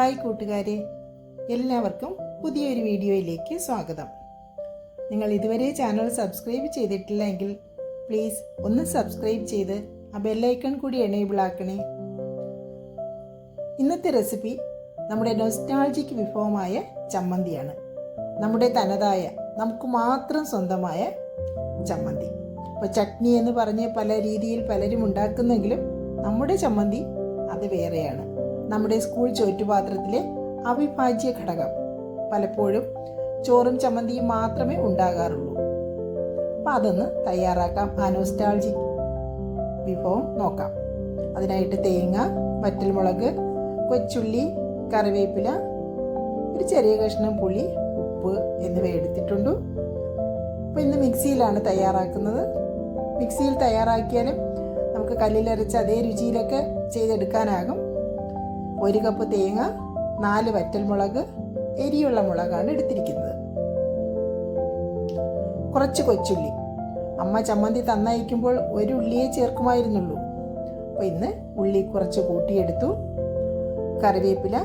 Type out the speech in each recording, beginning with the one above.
Hi കൂട്ടുകാരെ എല്ലാവർക്കും പുതിയൊരു വീഡിയോയിലേക്ക് സ്വാഗതം. നിങ്ങൾ ഇതുവരെ ചാനൽ സബ്സ്ക്രൈബ് ചെയ്തിട്ടില്ലെങ്കിൽ പ്ലീസ് ഒന്ന് സബ്സ്ക്രൈബ് ചെയ്ത് ആ ബെല്ലൈക്കൺ കൂടി എനേബിൾ ആക്കണേ. ഇന്നത്തെ റെസിപ്പി നമ്മുടെ നൊസ്റ്റാൾജിക് വിഭവമായ ചമ്മന്തിയാണ്. നമ്മുടെ തനതായ നമുക്ക് മാത്രം സ്വന്തമായ ചമ്മന്തി. ഇപ്പോൾ ചട്നി എന്ന് പറഞ്ഞ് പല രീതിയിൽ പലരും ഉണ്ടാക്കുന്നെങ്കിലും നമ്മുടെ ചമ്മന്തി അത് വേറെയാണ്. നമ്മുടെ സ്കൂൾ ചോറ്റുപാത്രത്തിലെ അവിഭാജ്യ ഘടകം. പലപ്പോഴും ചോറും ചമ്മന്തിയും മാത്രമേ ഉണ്ടാകാറുള്ളൂ. അപ്പം അതൊന്ന് തയ്യാറാക്കാം. അനോസ്റ്റാൾജി വിഭവം നോക്കാം. അതിനായിട്ട് തേങ്ങ വറ്റൽമുളക് കൊച്ചുള്ളി കറിവേപ്പില ഒരു ചെറിയ കഷ്ണം പുളി ഉപ്പ് എന്നിവ എടുത്തിട്ടുണ്ട്. അപ്പോൾ ഇന്ന് മിക്സിയിലാണ് തയ്യാറാക്കുന്നത്. മിക്സിയിൽ തയ്യാറാക്കിയാലും നമുക്ക് കല്ലിലരച്ച് അതേ രുചിയിലൊക്കെ ചെയ്തെടുക്കാനാകും. ഒരു കപ്പ് തേങ്ങ നാല് വറ്റൽമുളക് എരിയുള്ള മുളകാണ് എടുത്തിരിക്കുന്നത്. കുറച്ച് കൊച്ചുള്ളി. അമ്മ ചമ്മന്തി തന്നയക്കുമ്പോൾ ഒരു ഉള്ളിയെ ചേർക്കുമായിരുന്നുള്ളൂ. അപ്പോൾ ഇന്ന് ഉള്ളി കുറച്ച് കൂട്ടിയെടുത്തു. കറിവേപ്പില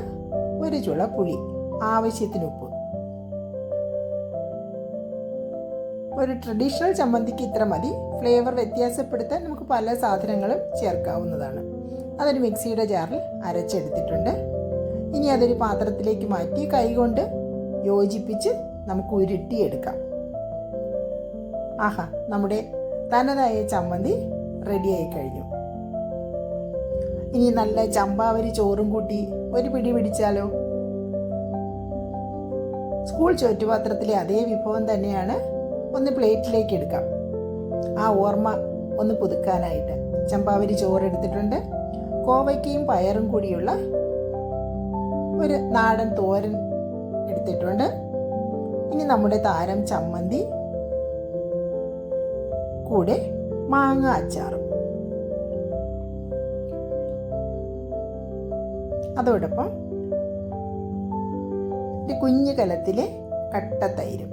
ഒരു ചുള പുളി ആവശ്യത്തിന് ഉപ്പ്. ഒരു ട്രഡീഷണൽ ചമ്മന്തിക്ക് ഇത്ര മതി. ഫ്ലേവർ വ്യത്യാസപ്പെടുത്താൻ നമുക്ക് പല സാധനങ്ങളും ചേർക്കാവുന്നതാണ്. അതൊരു മിക്സിയുടെ ജാറിൽ അരച്ചെടുത്തിട്ടുണ്ട്. ഇനി അതൊരു പാത്രത്തിലേക്ക് മാറ്റി കൈകൊണ്ട് യോജിപ്പിച്ച് നമുക്ക് ഉരുട്ടിയെടുക്കാം. ആഹാ നമ്മുടെ തനതായ ചമ്മന്തി റെഡിയായി കഴിഞ്ഞു. ഇനി നല്ല ചമ്പാവരി ചോറും കൂട്ടി ഒരു പിടി പിടിച്ചാലോ? സ്കൂൾ ചോറ്റുപാത്രത്തിലെ അതേ വിഭവം തന്നെയാണ് ഒന്ന് പ്ലേറ്റിലേക്ക് എടുക്കാം. ആ ഓർമ്മ ഒന്ന് പുതുക്കാനായിട്ട്. ചമ്പാവരി ചോറ് എടുത്തിട്ടുണ്ട്. കോവയ്ക്കയും പയറും കൂടിയുള്ള ഒരു നാടൻ തോരൻ എടുത്തിട്ടുണ്ട്. ഇനി നമ്മുടെ താരം ചമ്മന്തി കൂടെ മാങ്ങ അച്ചാറും. അതോടൊപ്പം കുഞ്ഞു കലത്തിലെ കട്ട തൈരും.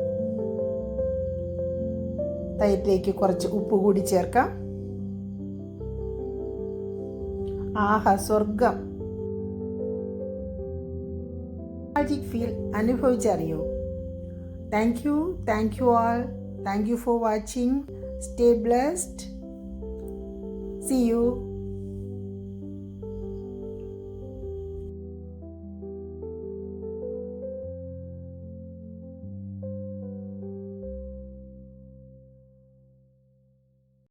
തൈരിലേക്ക് കുറച്ച് ഉപ്പ് കൂടി ചേർക്കാം. ആഹ സ്വർഗം magic feel അനുഭവിച്ചറിയൂ thank you thank you all thank you for watching stay blessed see you